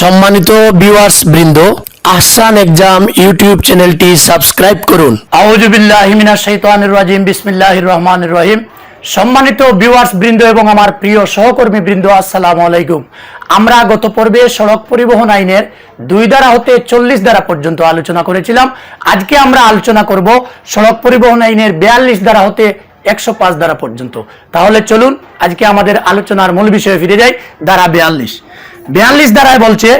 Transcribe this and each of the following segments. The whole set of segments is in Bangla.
সম্মানিত ভিউয়ার্স বৃন্দ, আহসান এক্সাম ইউটিউব চ্যানেলটি সাবস্ক্রাইব করুন। আউজুবিল্লাহ মিনাশ শাইতানির রাজিম, বিসমিল্লাহির রহমানির রহিম। সম্মানিত ভিউয়ার্স বৃন্দ এবং আমার প্রিয় সহকর্মী বৃন্দ, আসসালামু আলাইকুম। আমরা গত পর্বে সড়ক পরিবহন আইনের দুই দ্বারা হতে চল্লিশ দ্বারা পর্যন্ত আলোচনা করেছিলাম। আজকে আমরা আলোচনা করব সড়ক পরিবহন আইনের বিয়াল্লিশ দ্বারা হতে একশো পাঁচ দ্বারা পর্যন্ত। তাহলে চলুন, আজকে আমাদের আলোচনার মূল বিষয়ে ফিরে যাই দ্বারা বিয়াল্লিশ। বিয়াল্লিশ দ্বারায় বলছে,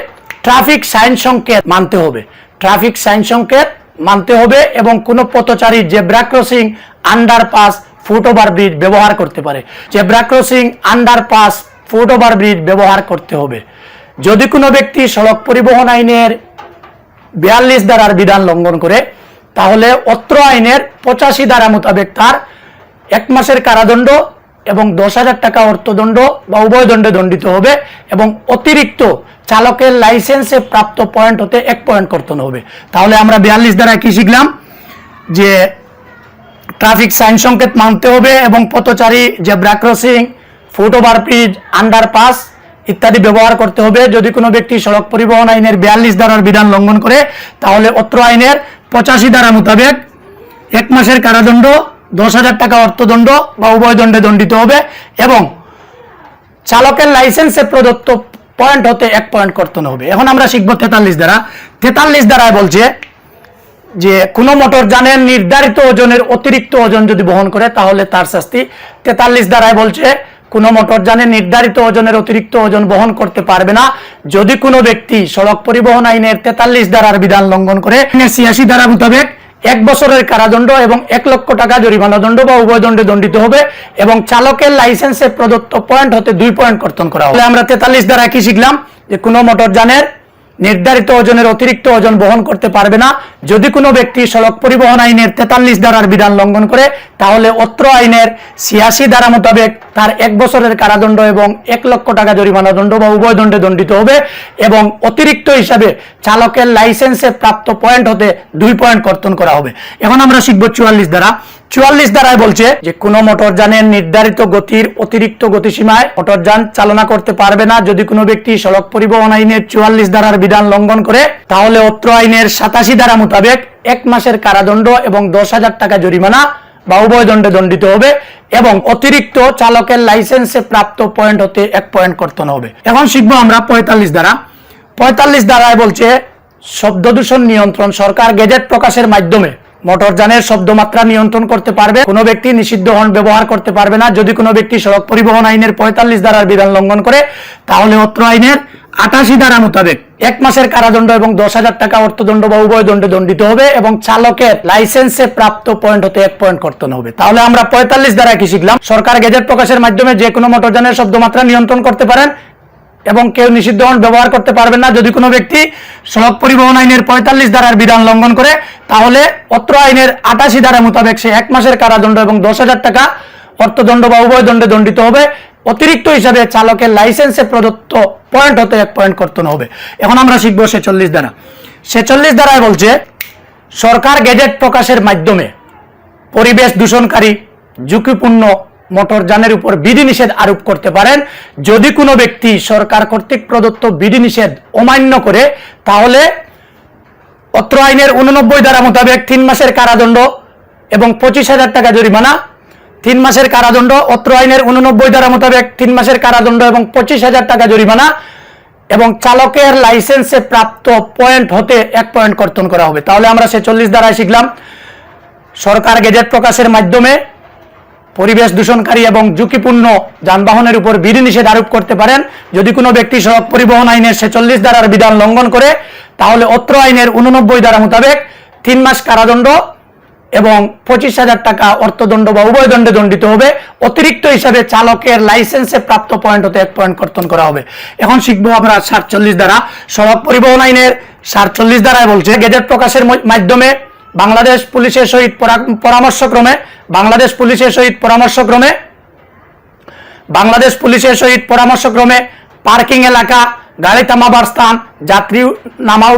ট্রাফিক সাইন সংকেত মানতে হবে। ট্রাফিক সাইন সংকেত মানতে হবে এবং কোনো পথচারী zebra crossing underpass foot over bridge ব্যবহার করতে পারে। Zebra crossing underpass foot over bridge ব্যবহার করতে হবে। যদি কোনো ব্যক্তি সড়ক পরিবহন আইনের বিয়াল্লিশ ধারার বিধান লঙ্ঘন করে, তাহলে অত্র আইনের পঁচাশি ধারা মোতাবেক তার এক মাসের কারাদণ্ড এবং দশ হাজার টাকা অর্থদণ্ড বা উভয় দণ্ডে দণ্ডিত হবে এবং অতিরিক্ত চালকের লাইসেন্সে প্রাপ্ত পয়েন্ট হতে এক পয়েন্ট কর্তন হবে। তাহলে আমরা বিয়াল্লিশ দ্বারা কি শিখলাম? যে ট্রাফিক সাইন সংকেত মানতে হবে এবং পথচারী zebra crossing foot over bridge underpass ইত্যাদি ব্যবহার করতে হবে। যদি কোনো ব্যক্তি সড়ক পরিবহন আইনের বিয়াল্লিশ ধারার বিধান লঙ্ঘন করে, তাহলে অত্র আইনের পঁচাশি ধারা মোতাবেক এক মাসের কারাদণ্ড দশ হাজার টাকা অর্থদণ্ড বা উভয় দণ্ডে দণ্ডিত হবে এবং চালকের লাইসেন্সে প্রদত্ত পয়েন্ট হতে এক পয়েন্ট কর্তন হবে। এখন আমরা শিখব তেতাল্লিশ দ্বারা। তেতাল্লিশ দ্বারায় বলছে যে, কোনো মোটর যানের নির্ধারিত ওজনের অতিরিক্ত ওজন যদি বহন করে, তাহলে তার শাস্তি। তেতাল্লিশ দ্বারায় বলছে, কোনো মোটর যানের নির্ধারিত ওজনের অতিরিক্ত ওজন বহন করতে পারবে না। যদি কোনো ব্যক্তি সড়ক পরিবহন আইনের তেতাল্লিশ দ্বারার বিধান লঙ্ঘন করে ছিয়াশি ধারা মোতাবেক এক বছরের কারাদণ্ড এবং এক লক্ষ টাকা জরিমানা দণ্ড বা উভয় দণ্ডে দণ্ডিত হবে এবং চালকের লাইসেন্সে প্রদত্ত পয়েন্ট হতে দুই পয়েন্ট কর্তন করা হবে। আমরা তেতাল্লিশ দ্বারা কি শিখলাম? যে কোনো মোটর যানের নির্ধারিত ওজনের অতিরিক্ত ওজন বহন করতে পারবে না। যদি কোনো ব্যক্তি সড়ক পরিবহন আইনের তেতাল্লিশ ধারার বিধান লঙ্ঘন করে, তাহলে অত্র আইনের ছিয়াশি ধারা মোতাবেক তার এক বছরের কারাদণ্ড এবং এক লক্ষ টাকা জরিমানা দণ্ড বা উভয় দণ্ডে দণ্ডিত হবে এবং অতিরিক্ত হিসাবে চালকের লাইসেন্সে প্রাপ্ত পয়েন্ট হতে দুই পয়েন্ট কর্তন করা হবে। এখন আমরা শিখব চুয়াল্লিশ দ্বারা চুয়াল্লিশ দ্বারায় বলছে যে কোনো মোটরযানের নির্ধারিত গতির অতিরিক্ত গতিসীমায় মোটরযান চালনা করতে পারবে না। যদি কোনো ব্যক্তি সড়ক পরিবহন আইনের চুয়াল্লিশ ধারার বিধান লঙ্ঘন করে, তাহলে অত্র আইনের সাতাশি ধারা মোতাবেক এক মাসের কারাদণ্ড এবং দশ হাজার টাকা জরিমানা বা উভয় দণ্ডে দণ্ডিত হবে এবং অতিরিক্ত চালকের লাইসেন্সে প্রাপ্ত পয়েন্ট হতে এক পয়েন্ট কর্তন হবে। এখন শিখব আমরা পঁয়তাল্লিশ দ্বারা পঁয়তাল্লিশ দ্বারায় বলছে, শব্দ দূষণ নিয়ন্ত্রণ সরকার গেজেট প্রকাশের মাধ্যমে মোটরযানের শব্দমাত্রা নিয়ন্ত্রণ করতে পারবে। কোনো ব্যক্তি নিষিদ্ধ হর্ন ব্যবহার করতে পারবে না। যদি কোনো ব্যক্তি সড়ক পরিবহন আইনের পঁয়তাল্লিশ ধারার বিধান লঙ্ঘন করে, তাহলে অত্র আইনের আটাশি ধারা মোতাবেক এক মাসের কারাদণ্ড এবং দশ হাজার টাকা অর্থদণ্ড বা উভয় দণ্ডে দণ্ডিত হবে এবং চালকের লাইসেন্সে প্রাপ্ত পয়েন্ট হতে এক পয়েন্ট কর্তন হবে। তাহলে আমরা পঁয়তাল্লিশ দ্বারা কি শিখলাম? সরকার গেজেট প্রকাশের মাধ্যমে যে কোনো মোটরযানের শব্দমাত্রা নিয়ন্ত্রণ করতে পারেন। এবং কেউ নিষিদ্ধ ব্যবহার করতে পারবেন না। যদি কোনো ব্যক্তি সড়ক পরিবহন আইনের পঁয়তাল্লিশ ধারার বিধান লঙ্ঘন করে, তাহলে অত্র আইনের আটাশি ধারা মোতাবেক সে এক মাসের কারাদণ্ড এবং দশ হাজার টাকা অর্থদণ্ড বা উভয় দণ্ডে দণ্ডিত হবে। অতিরিক্ত হিসাবে চালকের লাইসেন্সে প্রদত্ত পয়েন্ট হতে এক পয়েন্ট কর্তন হবে। এখন আমরা শিখব ছেচল্লিশ দ্বারা ছেচল্লিশ ধারায় বলছে, সরকার গেজেট প্রকাশের মাধ্যমে পরিবেশ দূষণকারী, ঝুঁকিপূর্ণ মোটরযানের উপর বিধিনিষেধ আরোপ করতে পারেন। যদি কোনো ব্যক্তি সরকার কর্তৃক প্রদত্ত বিধিনিষেধ অমান্য করে, তাহলে অত্র আইনের উননব্বই ধারা মোতাবেক তিন মাসের কারাদণ্ড এবং পঁচিশ হাজার টাকা জরিমানা। তিন মাসের কারাদণ্ড, অত্র আইনের উননব্বই ধারা মোতাবেক তিন মাসের কারাদণ্ড এবং পঁচিশ হাজার টাকা জরিমানা। এবং চালকের লাইসেন্সে প্রাপ্ত পয়েন্ট হতে এক পয়েন্ট কর্তন করা হবে। তাহলে আমরা সে চল্লিশ দ্বারায় শিখলাম। সরকার গেজেট প্রকাশের মাধ্যমে পরিবেশ দূষণকারী এবং ঝুঁকিপূর্ণ যানবাহনের উপর বিধিনিষেধ আরোপ করতে পারেন। যদি কোনো ব্যক্তি সড়ক পরিবহন আইনের ছেচল্লিশ ধারার বিধান লঙ্ঘন করে, তাহলে অত্র আইনের উননব্বই ধারা মোতাবেক তিন মাস কারাদণ্ড এবং পঁচিশ হাজার টাকা অর্থদণ্ড বা উভয় দণ্ডে দণ্ডিত হবে। অতিরিক্ত হিসাবে চালকের লাইসেন্সে প্রাপ্ত পয়েন্ট হতে এক পয়েন্ট কর্তন করা হবে। এখন শিখব আমরা সাতচল্লিশ দ্বারা সড়ক পরিবহন আইনের সাতচল্লিশ দ্বারায় বলছে, গেজেট প্রকাশের মাধ্যমে বাংলাদেশ পুলিশের সহিত পরা- পরামর্শক্রমে, বাংলাদেশ পুলিশের সহিত পরামর্শক্রমে, বাংলাদেশ পুলিশের সহিত পরামর্শক্রমে পার্কিং এলাকা গাড়ি থামাবার স্থান, যাত্রী নামা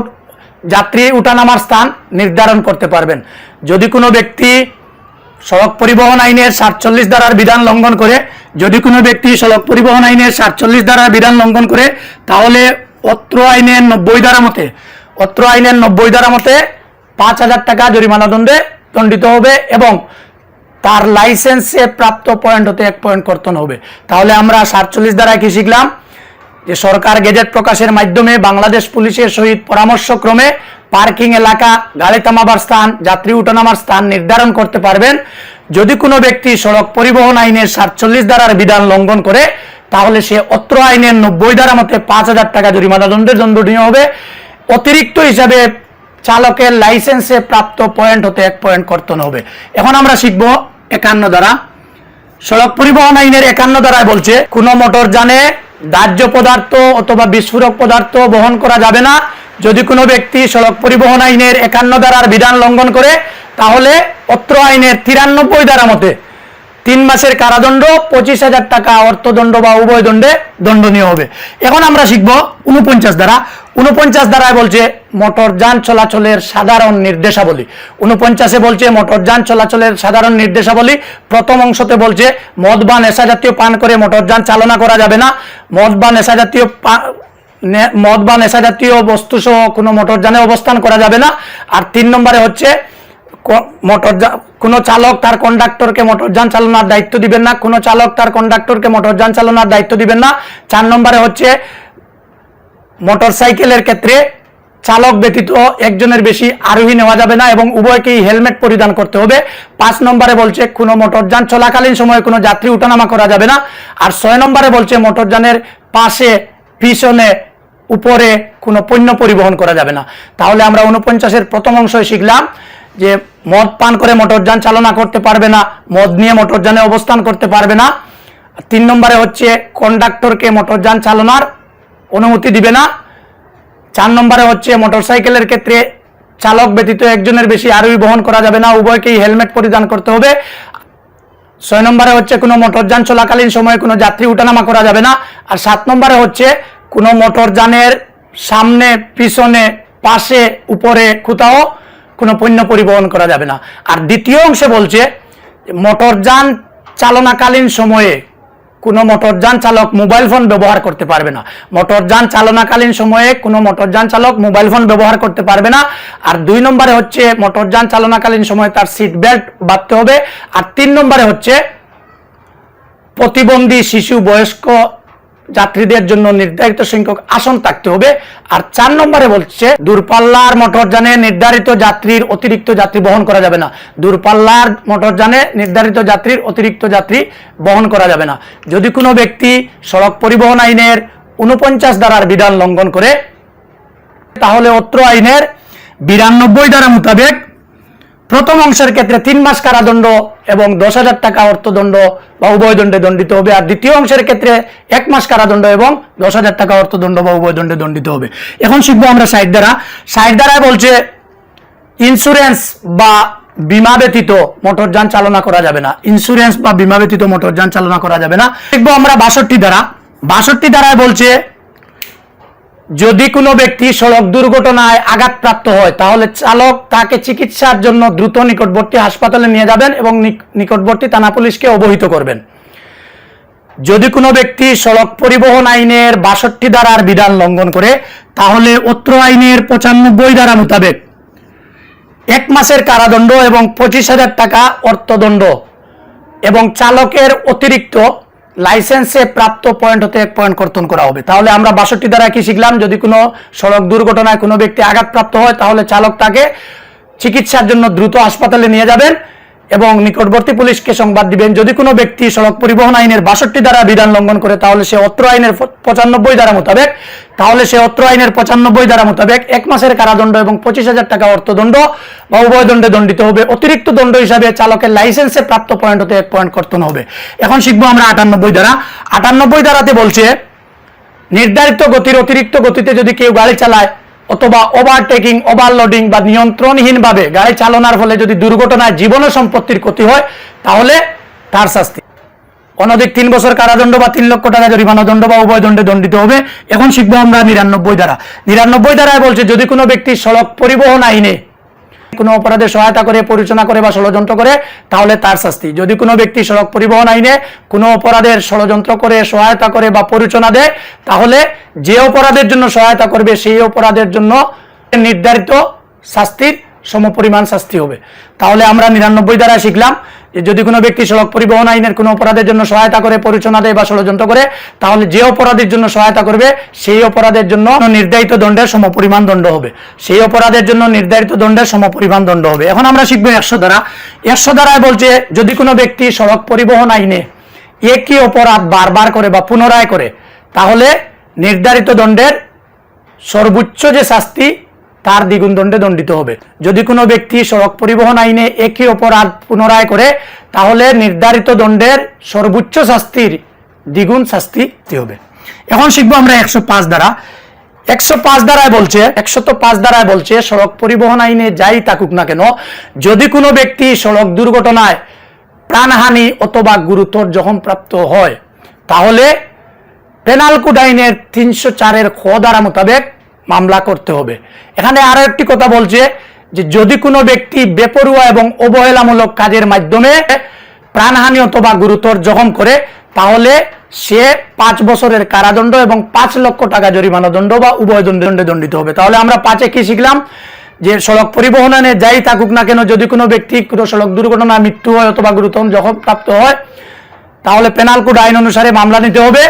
যাত্রী উঠানামার স্থান নির্ধারণ করতে পারবেন। যদি কোনো ব্যক্তি সড়ক পরিবহন আইনের সাতচল্লিশ ধারার বিধান লঙ্ঘন করে, যদি কোনো ব্যক্তি সড়ক পরিবহন আইনের সাতচল্লিশ ধারার বিধান লঙ্ঘন করে, তাহলে অত্র আইনের নব্বই ধারা মতে অত্র আইনের নব্বই ধারা মতে পাঁচ হাজার টাকা জরিমানা দণ্ডে দণ্ডিত হবে এবং তার লাইসেন্সে প্রাপ্ত পয়েন্ট হতে এক পয়েন্ট কর্তন হবে। তাহলে আমরা সাতচল্লিশ দ্বারায় কি শিখলাম? যে সরকার গেজেট প্রকাশের মাধ্যমে বাংলাদেশ পুলিশের সহিত পরামর্শক্রমে পার্কিং এলাকা গাড়ি থামাবার স্থান, যাত্রী উঠানামার স্থান নির্ধারণ করতে পারবেন। যদি কোনো ব্যক্তি সড়ক পরিবহন আইনের সাতচল্লিশ ধারার বিধান লঙ্ঘন করে, তাহলে সে অত্র আইনের নব্বই ধারা মতে পাঁচ হাজার টাকা জরিমানা দণ্ডে দণ্ডনীয় হবে। অতিরিক্ত হিসাবে চালকের লাইসেন্সে প্রাপ্ত পয়েন্ট হতে এক পয়েন্ট কর্তন হবে। এখন আমরা শিখব একান্ন দ্বারা। সড়ক পরিবহন আইনের একান্ন দ্বারায় বলছে, কোনো মোটর যানে দাহ্য পদার্থ অথবা বিস্ফোরক পদার্থ বহন করা যাবে না। যদি কোনো ব্যক্তি সড়ক পরিবহন আইনের একান্ন দ্বারার বিধান লঙ্ঘন করে, তাহলে অত্র আইনের তিরানব্বই দ্বারা মতে তিন মাসের কারাদণ্ড, পঁচিশ হাজার টাকা অর্থদণ্ড বা উভয় দণ্ডে দণ্ডনীয় হবে। এখন আমরা শিখব উনপঞ্চাশ দ্বারা। উনপঞ্চাশ দ্বারায় বলছে মোটরযান চলাচলের সাধারণ নির্দেশাবলী। উনপঞ্চাশে বলছে মোটরযান চলাচলের সাধারণ নির্দেশাবলী। প্রথম অংশতে বলছে মদ বা নেশা জাতীয় পান করে মোটরযান চালনা করা যাবে না। মদ বা নেশা জাতীয় মদ বা নেশা জাতীয় বস্তু সহ কোনো মোটরযানে অবস্থান করা যাবে না। আর তিন নম্বরে হচ্ছে ক- মোটর কোনো চালক তার কন্ডাক্টরকে মোটরযান চালানোর দায়িত্ব দিবেন না। কোনো চালক তার কন্ডাক্টরকে মোটরযান চালানোর দায়িত্ব দিবেন না। চার নম্বরে হচ্ছে মোটরসাইকেলের ক্ষেত্রে চালক ব্যতীত একজনের বেশি আরোহী নেওয়া যাবে না এবং উভয়কেই হেলমেট পরিধান করতে হবে। পাঁচ নম্বরে বলছে, কোনো মোটরযান চলাকালীন সময়ে কোনো যাত্রী উঠানামা করা যাবে না। আর ছয় নম্বরে বলছে, মোটরযানের পাশে, পিছনে, উপরে কোনো পণ্য পরিবহন করা যাবে না। তাহলে আমরা উনপঞ্চাশের প্রথম অংশই শিখলাম যে, মদ পান করে মোটরযান চালনা করতে পারবে না, মদ নিয়ে মোটরযানে অবস্থান করতে পারবে না। তিন নম্বরে হচ্ছে, কন্ডাক্টরকে মোটরযান চালনার অনুমতি দিবে না। চার নম্বরে হচ্ছে মোটরসাইকেলের ক্ষেত্রে চালক ব্যতীত একজনের বেশি আরোহী বহন করা যাবে না। উভয়কেই হেলমেট পরিধান করতে হবে। ছয় নম্বরে হচ্ছে কোনো মোটরযান চলাকালীন সময়ে কোনো যাত্রী উঠানামা করা যাবে না। আর সাত নম্বরে হচ্ছে কোনো মোটরযানের সামনে, পিছনে, পাশে, উপরে, কোথাও কোনো পণ্য পরিবহন করা যাবে না। আর দ্বিতীয় অংশে বলছে, মোটরযান চালনাকালীন সময়ে কোনো মোটরযান চালক মোবাইল ফোন ব্যবহার করতে পারবে না। মোটরযান চালনাকালীন সময়ে কোনো মোটরযান চালক মোবাইল ফোন ব্যবহার করতে পারবে না। আর দুই নম্বরে হচ্ছে মোটরযান চালনাকালীন সময়ে তার সিট বেল্ট বাঁধতে হবে। আর তিন নম্বরে হচ্ছে প্রতিবন্ধী শিশু, বয়স্ক যাত্রীদের জন্য নির্ধারিত সংখ্যক আসন থাকতে হবে। আর চার নম্বরে বলছে, দূরপাল্লার মোটরযানে নির্ধারিত যাত্রীর অতিরিক্ত যাত্রী বহন করা যাবে না। দূরপাল্লার মোটরযানে নির্ধারিত যাত্রীর অতিরিক্ত যাত্রী বহন করা যাবে না। যদি কোনো ব্যক্তি সড়ক পরিবহন আইনের উনপঞ্চাশ ধারার বিধান লঙ্ঘন করে, তাহলে অত্র আইনের বিরানব্বই ধারা মোতাবেক প্রথম অংশের ক্ষেত্রে তিন মাস কারাদণ্ড এবং দশ হাজার টাকা অর্থদণ্ড বা উভয় দণ্ডে দণ্ডিত হবে। আর দ্বিতীয় অংশের ক্ষেত্রে এক মাস কারাদণ্ড এবং দশ হাজার টাকা অর্থদণ্ড বা উভয় দণ্ডে দণ্ডিত হবে। এখন শিখব আমরা সাইড দ্বারা সাইড দ্বারায় বলছে ইন্স্যুরেন্স বা বিমা ব্যতীত মোটরযান চালনা করা যাবে না। ইন্স্যুরেন্স বা বিমা ব্যতীত মোটরযান চালনা করা যাবে না। দেখব আমরা বাষট্টি দ্বারা বাষট্টি দ্বারায় বলছে যদি কোনো ব্যক্তি সড়ক দুর্ঘটনায় আঘাতপ্রাপ্ত হয়, তাহলে চালক তাকে চিকিৎসার জন্য দ্রুত নিকটবর্তী হাসপাতালে নিয়ে যাবেন এবং নিক- নিকটবর্তী থানা পুলিশকে অবহিত করবেন। যদি কোনো ব্যক্তি সড়ক পরিবহন আইনের বাষট্টি ধারার বিধান লঙ্ঘন করে, তাহলে অত্র আইনের পঁচানব্বই ধারা মোতাবেক এক মাসের কারাদণ্ড এবং পঁচিশ হাজার টাকা অর্থদণ্ড এবং চালকের অতিরিক্ত লাইসেন্সে প্রাপ্ত পয়েন্ট হতে এক পয়েন্ট কর্তন করা হবে। তাহলে আমরা বাষট্টি দ্বারা কি শিখলাম? যদি কোনো সড়ক দুর্ঘটনায় কোনো ব্যক্তি আঘাতপ্রাপ্ত হয়, তাহলে চালক তাকে চিকিৎসার জন্য দ্রুত হাসপাতালে নিয়ে যাবেন। এবং নিকটবর্তী পুলিশকে সংবাদ দিবেন, যদি কোনো ব্যক্তি সড়ক পরিবহন আইনের বাষট্টি দ্বারা বিধান লঙ্ঘন করে, তাহলে সে অত্র আইনের পঁচানব্বই দ্বারা মোতাবেক, তাহলে সে অত্র আইনের পঁচানব্বই দ্বারা মোতাবেক এক মাসের কারাদণ্ড এবং পঁচিশ হাজার টাকা অর্থদণ্ড বা উভয় দণ্ডে দণ্ডিত হবে। অতিরিক্ত দণ্ড হিসাবে চালকের লাইসেন্সে প্রাপ্ত পয়েন্ট হতে এক পয়েন্ট কর্তন হবে। এখন শিখব আমরা আটানব্বই দ্বারা। আটানব্বই দ্বারাতে বলছে, নির্ধারিত গতির অতিরিক্ত গতিতে যদি কেউ গাড়ি চালায় অথবা ওভারটেকিং ওভারলোডিং বা নিয়ন্ত্রণহীন ভাবে গাড়ি চালানোর ফলে যদি দুর্ঘটনায় জীবন সম্পত্তির ক্ষতি হয়, তাহলে তার শাস্তি। অনধিক তিন বছর কারাদণ্ড বা তিন লক্ষ টাকা জরিমানা দণ্ড বা উভয় দণ্ডে দণ্ডিত হবে। এখন শিখব আমরা নিরানব্বই দ্বারা নিরানব্বই দ্বারায় বলছে, যদি কোনো ব্যক্তি সড়ক পরিবহন আইনে কোনো অপরাধে সহায়তা করে, পরিচালনা করে বা ষড়যন্ত্র করে, তাহলে তার শাস্তি। যদি কোনো ব্যক্তি সড়ক পরিবহন আইনে কোনো অপরাধের ষড়যন্ত্র করে, সহায়তা করে বা পরিচালনা দেয়, তাহলে যে অপরাধের জন্য সহায়তা করবে, সেই অপরাধের জন্য নির্ধারিত শাস্তির সমপরিমাণ শাস্তি হবে। তাহলে আমরা নিরানব্বই দ্বারা শিখলাম যে যদি কোনো ব্যক্তি সড়ক পরিবহন আইনের কোনো অপরাধের জন্য সহায়তা করে পরিচালনা দেয় বা ষড়যন্ত্র করে, তাহলে যে অপরাধের জন্য সহায়তা করবে, সেই অপরাধের জন্য নির্ধারিত দণ্ডের সমপরিমাণ দণ্ড হবে। সেই অপরাধের জন্য নির্ধারিত দণ্ডের সমপরিমাণ দণ্ড হবে। এখন আমরা শিখব একশো দ্বারা। একশো দ্বারায় বলছে, যদি কোনো ব্যক্তি সড়ক পরিবহন আইনে একই অপরাধ বারবার করে বা পুনরায় করে, তাহলে নির্ধারিত দণ্ডের সর্বোচ্চ যে শাস্তি তার দ্বিগুণ দণ্ডে দণ্ডিত হবে। যদি কোনো ব্যক্তি সড়ক পরিবহন আইনে একই অপরাধ পুনরায় করে, তাহলে নির্ধারিত দণ্ডের সর্বোচ্চ শাস্তির দ্বিগুণ শাস্তি হবে। এখন শিখব আমরা একশো পাঁচ দ্বারা একশো পাঁচ দ্বারায় বলছে, একশত পাঁচ দ্বারায় বলছে, সড়ক পরিবহন আইনে যাই থাকুক না কেন, যদি কোনো ব্যক্তি সড়ক দুর্ঘটনায় প্রাণহানি অথবা গুরুতর জখম প্রাপ্ত হয়, তাহলে পেনাল কোড আইনের তিনশো চারের খ ধারা মোতাবেক মামলা করতে হবে। এখানে আরও একটি কথা বলছে যে, যদি কোনো ব্যক্তি বেপরুয়া এবং অবহেলামূলক কাজের মাধ্যমে প্রাণহানি অথবা গুরুতর জখম করে, তাহলে সে পাঁচ বছরের কারাদণ্ড এবং পাঁচ লক্ষ টাকা জরিমানা দণ্ড বা উভয় দণ্ডে দণ্ডে দণ্ডিত হবে। তাহলে আমরা পাঁচে কি শিখলাম? যে সড়ক পরিবহনে যাই থাকুক না কেন, যদি কোনো ব্যক্তি কোনো সড়ক দুর্ঘটনা মৃত্যু হয় অথবা গুরুতর জখম প্রাপ্ত হয়, তাহলে পেনাল কোড আইন অনুসারে মামলা নিতে হবে।